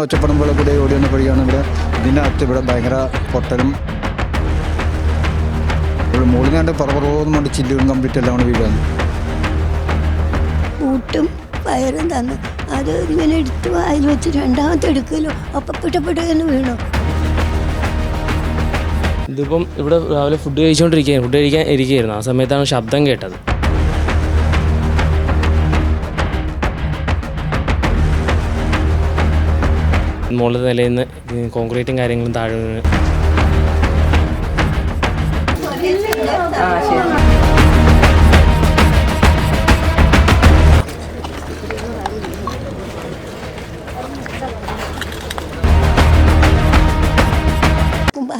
ഒച്ചപ്പെടുമ്പോൾ കൂടെ ഓടി വന്ന പഴിയാണ് ഇവിടെ ഇതിനകത്ത് ഇവിടെ ഭയങ്കര പൊട്ടലും. ഇവിടെ മുകളിൽ കണ്ട് പറപറോന്നും കൊണ്ട് ചില്ലുകളും കംപ്ലീറ്റ് എല്ലാം കൂടെ വീടാണ് കൂട്ടും പയറും തന്നു. അത് ഇങ്ങനെ എടുത്ത് വായിൽ വെച്ച് രണ്ടാമത്തെ എടുക്കലോ അപ്പം പിട്ടപ്പെട്ടെന്ന് എന്ന് വീണു. ഇതിപ്പം ഇവിടെ രാവിലെ ഫുഡ് കഴിച്ചുകൊണ്ടിരിക്കുകയാണ് ഫുഡ് കഴിക്കാൻ ഇരിക്കുകയായിരുന്നു. ആ സമയത്താണ് ശബ്ദം കേട്ടത്. മുകളിൽ നിലയിൽ നിന്ന് കോൺക്രീറ്റും കാര്യങ്ങളും താഴെ വീണ്.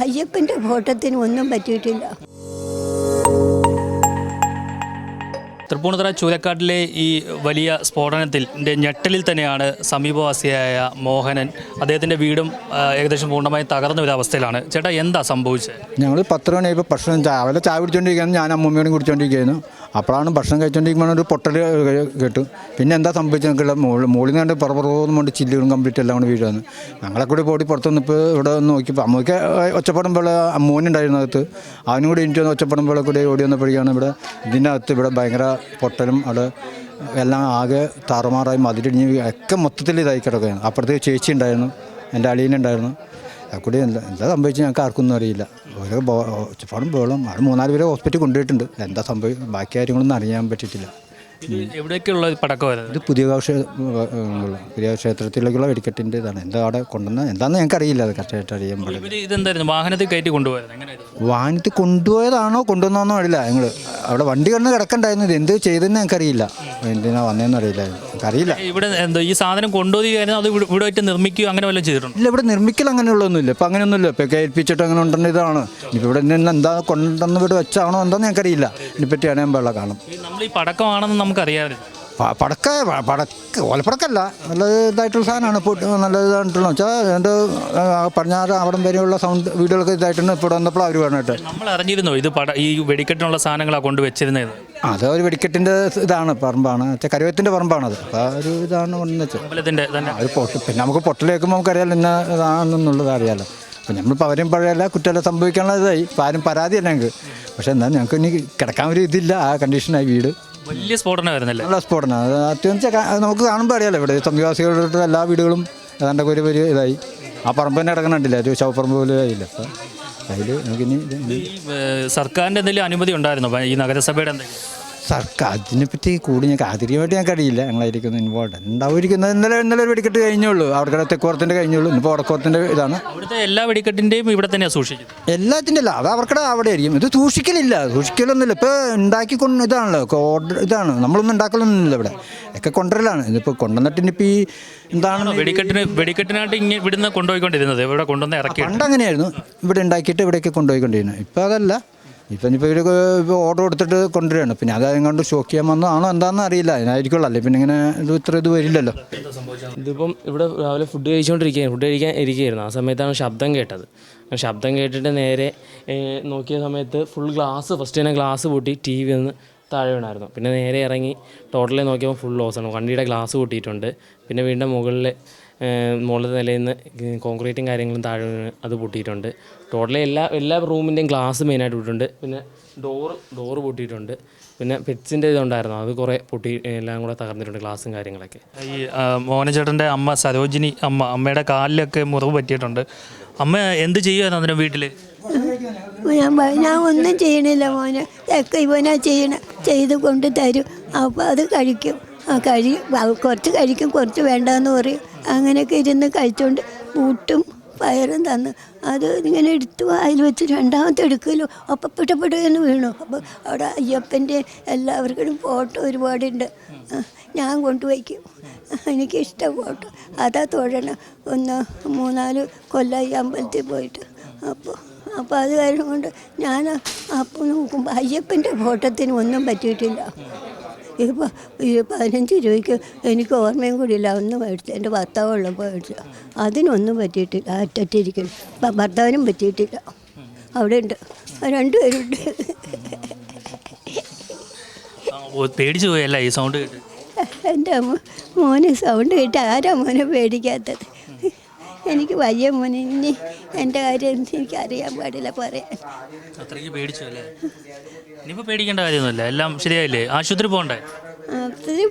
അയ്യപ്പന്റെ ഫോട്ടത്തിന് ഒന്നും പറ്റിയിട്ടില്ല. തൃപ്പൂണിത്തുറ ചൂലക്കാട്ടിലെ ഈ വലിയ സ്ഫോടനത്തിൽ ഞെട്ടലിൽ തന്നെയാണ് സമീപവാസിയായ മോഹനൻ അദ്ദേഹത്തിന്റെ വീടും ഏകദേശം പൂർണമായി തകർന്ന ഒരു അവസ്ഥയിലാണ്. ചേട്ടാ എന്താ സംഭവിച്ചത്? ഞങ്ങൾ പത്ത് മണിയായപ്പോൾ ഭക്ഷണം രാവിലെ ചായ കുടിച്ചോണ്ടിരിക്കുകയാണ് ഞാൻ അമ്മൂമ്മയോടും കുടിച്ചോണ്ടിരിക്കുകയായിരുന്നു അപ്പോഴാണ് ഭക്ഷണം കഴിച്ചുകൊണ്ടിരിക്കുമ്പോൾ ഒരു പൊട്ടൽ കേട്ടു. പിന്നെ എന്താ സംഭവിച്ചത് ഞങ്ങൾക്ക് മുകളിൽ മുകളിൽ നിന്ന് കണ്ട് പറപറോന്നും കൊണ്ട് ചില്ലുകളും കംപ്ലീറ്റ് എല്ലാം കൂടി വീഴുകയാണ് ഞങ്ങളെ കൂടി പോടി പുറത്ത് നിന്നിപ്പോൾ ഇവിടെ വന്ന് നോക്കിയപ്പോൾ അമ്മയ്ക്ക് ഒച്ചപ്പെടുമ്പോൾ അമ്മൂനുണ്ടായിരുന്നു അകത്ത്. അവനും കൂടി എനിക്ക് ഒച്ചപ്പെടുമ്പോൾ കൂടി ഓടി വന്നപ്പോഴേക്കാണ് ഇവിടെ ഇതിനകത്ത് ഇവിടെ ഭയങ്കര പൊട്ടലും അവിടെ എല്ലാം ആകെ താറുമാറായി മതിലിടിഞ്ഞ് ഒക്കെ മൊത്തത്തിൽ ഇതായി കിടക്കുകയാണ്. അപ്പുറത്ത് ചേച്ചി ഉണ്ടായിരുന്നു. എന്റെ അളിയനുണ്ടായിരുന്നു കൂടി എന്താ എന്താ സംഭവിച്ചത് ഞങ്ങൾക്ക് ആർക്കൊന്നും അറിയില്ല. ഓരോ ബോ ഒച്ചപ്പാടും ബോളും അത് മൂന്നാൽ പേരെ ഹോസ്പിറ്റലിൽ കൊണ്ടുപോയിട്ടുണ്ട്. എന്താ സംഭവിക്കും ബാക്കി കാര്യങ്ങളൊന്നും അറിയാൻ പറ്റിയിട്ടില്ല. ഇത് എവിടേക്കുള്ള പടക്കമായിരുന്നു ഇത് പുതിയ പുതിയ ക്ഷേത്രത്തിലേക്കുള്ള വെടിക്കെട്ടിന്റെ ഇതാണ്. എന്താ അവിടെ കൊണ്ടുവന്ന എന്താണെന്ന് ഞങ്ങൾക്ക് അറിയില്ല അത് കറക്റ്റായിട്ട് അറിയാൻ പാടില്ല. ഇതെന്തായിരുന്നു? വാഹനത്തിൽ കയറ്റി കൊണ്ടുപോയത്? എങ്ങനെയായിരുന്നു? വാഹനത്തിൽ കൊണ്ടുപോയതാണോ കൊണ്ടുവന്നോന്നോ അറിയില്ല. ഞങ്ങൾ അവിടെ വണ്ടി കണ്ട് കിടക്കണ്ടായിരുന്നു. ഇത് എന്ത് ചെയ്തെന്ന് ഞങ്ങൾക്കറിയില്ല എന്തിനാ വന്നതെന്ന് അറിയില്ല. അറിയില്ല. ഇവിടെ എന്തോ ഈ സാധനം കൊണ്ടുപോയിരുന്നു അത് ഇവിടെ- ഇവിടെ വെച്ച് നിർമ്മിക്കുകയോ അങ്ങനെ വല്ലതും ചെയ്തിട്ടുണ്ട്? ഇല്ല ഇവിടെ നിർമ്മിക്കൽ അങ്ങനെയുള്ളതൊന്നുമില്ല. ഇപ്പം അങ്ങനെയൊന്നുമില്ല. ഇപ്പം കേൾപ്പിച്ചിട്ട് അങ്ങനെ ഉണ്ടെന്ന ഇതാണ്. ഇനിയിപ്പോൾ ഇവിടെ നിന്ന് എന്താ കൊണ്ടുവന്ന് ഇവിടെ വെച്ചാണോ എന്താണെന്ന് ഞങ്ങൾക്കറിയില്ല ഇതിനെപ്പറ്റി ഞാൻ വെള്ളം കാണും നമ്മൾ ഈ പടക്കമാണെന്ന് നമുക്കറിയാമായിരുന്നു. പടക്ക പടക്ക് പടക്ക ഓലപ്പടക്കല്ല. നല്ല ഇതായിട്ടുള്ള സാധനമാണ്. ഇപ്പോൾ നല്ല ഇതായിട്ടുള്ള വെച്ചാൽ എന്റെ പടിഞ്ഞാറ് അവിടം വരെയുള്ള സൗണ്ട് വീടുകളൊക്കെ ഇതായിട്ടുണ്ട്. ഇപ്പോൾ വന്നപ്പോൾ അവർ പറഞ്ഞിട്ട്. നമ്മൾ അറിഞ്ഞിരുന്നോ ഇത് പട ഈ വെടിക്കെട്ടിനുള്ള സാധനങ്ങളാണ് കൊണ്ട് വെച്ചിരുന്നത്. അത് ഒരു വെടിക്കെട്ടിന്റെ ഇതാണ് പറമ്പാണ്. വെച്ചാൽ കരുവത്തിന്റെ പറമ്പാണത്. അപ്പോൾ ഒരു ഇതാണ് വന്നത് അത് പൊട്ട് പിന്നെ നമുക്ക് പൊട്ടലേക്കുമ്പോൾ നമുക്കറിയാലോ ഇന്ന ഇതാണെന്നുള്ളത് അറിയാലോ. അപ്പം നമ്മളിപ്പോൾ അവരും പഴയല്ല കുറ്റമല്ല സംഭവിക്കാനുള്ള ഇതായി ഇപ്പം ആരും പരാതിയല്ല ഞങ്ങൾക്ക് പക്ഷേ എന്നാൽ ഞങ്ങൾക്ക് ഇനി കിടക്കാൻ ഒരു ഇതില്ല. ആ കണ്ടീഷനായി വീട്. വലിയ സ്ഫോടനമായിരുന്നല്ലേ നല്ല സ്പോട്ടാണ് അത് അത്യാവശ്യം കാ- നമുക്ക് കാണുമ്പോൾ അറിയാലോ ഇവിടെ. സംവിവാസികളുടെ എല്ലാ വീടുകളും ഏതാണ്ട് ഒരു ഒരു ഇതായി. ആ പറമ്പ് തന്നെ കിടക്കണുണ്ടില്ല ഒരു ശവപ്പറമ്പ് പോലെ ആയില്ല. അപ്പം അതിൽ നമുക്കിനി ഇത് ഈ ഏഹ്, സർക്കാരിന്റെ എന്തെങ്കിലും അനുമതി ഉണ്ടായിരുന്നോ? ഈ നഗരസഭയുടെ എന്തെങ്കിലും? സർക്കാർ അതിനെപ്പറ്റി കൂടി ഞങ്ങൾക്ക് ആതിരിയമായിട്ട് ഞങ്ങൾക്ക് അറിയില്ല. ഞങ്ങളായിരിക്കുന്നു ഇൻവോൾവ് ഉണ്ടാവുമായിരിക്കുന്നത് ഇന്നലെ ഇന്നലെ ഒരു വെടിക്കെട്ട് കഴിഞ്ഞുള്ളൂ. അവിടെ തെക്കോറത്തിന്റെ കഴിഞ്ഞുള്ളൂ. ഇന്നിപ്പോൾ വടക്കോറത്തിന്റെ ഇതാണ്. അവിടുത്തെ എല്ലാ വെടിക്കെട്ടിന്റെയും ഇവിടെ തന്നെയാണ് സൂക്ഷിക്കുന്നത് എല്ലാത്തിന്റെ അല്ല. അത് അവർക്കടെ അവിടെ ആയിരിക്കും. ഇത് സൂക്ഷിക്കലില്ല. സൂക്ഷിക്കലൊന്നുമില്ല. ഇപ്പോൾ ഉണ്ടാക്കി കൊണ്ട് ഇതാണല്ലോ. ഓർഡർ ഇതാണ്. നമ്മളൊന്നും ഉണ്ടാക്കലൊന്നുമില്ല ഇവിടെ. ഒക്കെ കൊണ്ടുവരലാണ് ഇതിപ്പോൾ കൊണ്ടുവന്നിട്ട് ഇനിയിപ്പോൾ ഈ എന്താണ് വെടിക്കെട്ടിന് വെടിക്കെട്ടിനായിട്ട് ഇങ്ങനെ ഇവിടുന്ന് കൊണ്ടുപോയിക്കൊണ്ടിരുന്നത്. ഇവിടെ കൊണ്ടുവന്ന് ഇറക്കി പണ്ട് അങ്ങനെയായിരുന്നു ഇവിടെ ഉണ്ടാക്കിയിട്ട് ഇവിടെയൊക്കെ കൊണ്ടുപോയിക്കൊണ്ടിരുന്നത്. ഇപ്പോൾ അതല്ല. ഇപ്പം ഇനിയിപ്പോൾ ഇവർ ഓർഡർ കൊടുത്തിട്ട് കൊണ്ടുവരികയാണ്. പിന്നെ അത് കൊണ്ട് ഷോക്ക് ചെയ്യാൻ വന്നതാണോ എന്താണെന്ന് അറിയില്ല. അതിനായിരിക്കുള്ളൂ. അല്ലേ? പിന്നെ ഇങ്ങനെ ഇത് ഇത്ര ഇത് വരില്ലല്ലോ. ഇതിപ്പം ഇവിടെ രാവിലെ ഫുഡ് കഴിച്ചുകൊണ്ടിരിക്കുകയാണ് ഫുഡ് കഴിക്കാൻ ഇരിക്കുകയായിരുന്നു. ആ സമയത്താണ് ശബ്ദം കേട്ടത്. ശബ്ദം കേട്ടിട്ട് നേരെ നോക്കിയ സമയത്ത് ഫുൾ ഗ്ലാസ് ഫസ്റ്റ് തന്നെ ഗ്ലാസ് പൊട്ടി ടി വി ഒന്ന് താഴെ വീണായിരുന്നു. പിന്നെ നേരെ ഇറങ്ങി ടോട്ടലി നോക്കിയപ്പോൾ ഫുൾ ലോസ് ആണ്. വണ്ടിയുടെ ഗ്ലാസ് പൊട്ടിയിട്ടുണ്ട്. പിന്നെ വീണ്ടും മുകളിൽ മുകളിൽ നിലയിൽ നിന്ന് കോൺക്രീറ്റും കാര്യങ്ങളും താഴെ വീണ് അത് പൊട്ടിയിട്ടുണ്ട്. ടോട്ടലി എല്ലാ എല്ലാ റൂമിന്റെയും ഗ്ലാസ് മെയിനായിട്ട് പൊട്ടിയിട്ടുണ്ട് പിന്നെ ഡോറ് ഡോറ് പൊട്ടിയിട്ടുണ്ട്. പിന്നെ പെറ്റ്സിന്റെ ഇതുണ്ടായിരുന്നു. അത് കുറേ പൊട്ടി എല്ലാം കൂടെ തകർന്നിട്ടുണ്ട് ഗ്ലാസും കാര്യങ്ങളൊക്കെ. ഈ മോനചേട്ടന്റെ മോഹനചേട്ടന്റെ അമ്മ സരോജിനി അമ്മ അമ്മയുടെ കാലിലൊക്കെ മുറിവ് പറ്റിയിട്ടുണ്ട്. അമ്മ എന്ത് ചെയ്യുമായിരുന്നു അതിന്റെ വീട്ടിൽ ഞാൻ ഞാൻ ഒന്നും ചെയ്യണില്ല മോനെ. ഒക്കെ ഇവനാ ചെയ്യണ ചെയ്ത് കൊണ്ട് തരും. അപ്പോൾ അത് കഴിക്കും. ആ കഴി കുറച്ച് കഴിക്കും കുറച്ച് വേണ്ടെന്ന് പറയും. അങ്ങനെയൊക്കെ ഇരുന്ന് കഴിച്ചുകൊണ്ട് ബൂട്ടും പയറും തന്ന്. അത് ഇങ്ങനെ എടുത്തു അതിൽ വെച്ച് രണ്ടാമത്തെ എടുക്കലോ അപ്പം പിടപിട എന്ന് വീണു. അപ്പോൾ അവിടെ അയ്യപ്പന്റെ എല്ലാവർക്കും ഫോട്ടോ ഒരുപാടുണ്ട്. ഞാൻ കൊണ്ടുപോയിക്കും. എനിക്കിഷ്ടം ഫോട്ടോ. അതാ തൊഴണം. ഒന്ന് മൂന്നാൽ കൊല്ലം ഈ അമ്പലത്തിൽ പോയിട്ട്. അപ്പോൾ അപ്പോൾ അത് കാരണം കൊണ്ട് ഞാൻ അപ്പോൾ നോക്കുമ്പോൾ അയ്യപ്പന്റെ ഫോട്ടത്തിന് ഒന്നും പറ്റിയിട്ടില്ല. ഈ പതിനഞ്ച് രൂപയ്ക്ക് എനിക്ക് ഓർമ്മയും കൂടി ഇല്ല ഒന്ന് മേടിച്ചു എന്റെ ഭർത്താവ് ഉള്ളപ്പോൾ മേടിച്ചു. അതിനൊന്നും പറ്റിയിട്ടില്ല. അറ്ററ്റിരിക്കുന്നു ഭർത്താവിനും പറ്റിയിട്ടില്ല. അവിടെ ഉണ്ട് രണ്ടുപേരുണ്ട് പേടിച്ചു പോയല്ല ഈ സൗണ്ട് കേട്ട്? എന്റെ അമ്മ മോന് സൗണ്ട് കേട്ട്. ആരാ മോനെ പേടിക്കാത്തത്? എനിക്ക് വയ്യ മോനെ ഇനി എന്റെ കാര്യം എനിക്ക് അറിയാൻ പാടില്ല പറയാൻ അത്രയ്ക്ക് പേടിച്ചു അല്ലേ? ഇനിയിപ്പോൾ പേടിക്കേണ്ട കാര്യമൊന്നുമില്ല. എല്ലാം ശരിയായില്ലേ? ആശുപത്രി പോകണ്ടേ?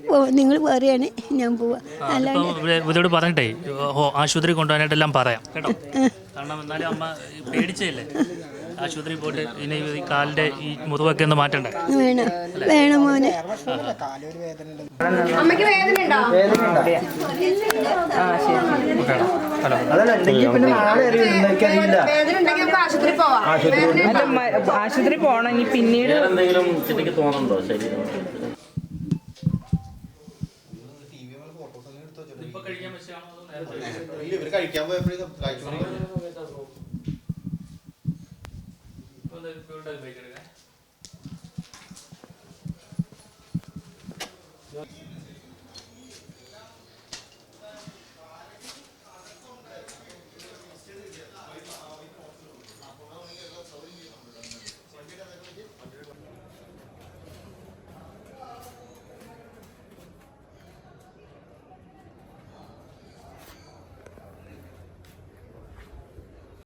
പോ നിങ്ങൾ പറയണേ ഞാൻ പോവാ. അല്ലാണ്ട് ഇപ്പം ഇവിടെ- ഇവരോട് പറഞ്ഞിട്ടേ ഓ ആശുപത്രി കൊണ്ടുപോകാനായിട്ടെല്ലാം പറയാം. കേട്ടോ? കാരണം എന്നാലും അമ്മ പേടിച്ചല്ലേ ആശുപത്രി പോയിട്ട് ഇനി ഈ കാലിന്റെ ഈ മുറിവൊക്കെ ഒന്ന് മാറ്റണ്ടേ? വേണം വേണം മോനെ. അമ്മയ്ക്ക് വേദന ഉണ്ടോ ഹലോ പിന്നെ ആശുപത്രി അല്ല പോണം. ഇനി പിന്നീട് എന്തെങ്കിലും ചിട്ടിക്ക് കഴിക്കാൻ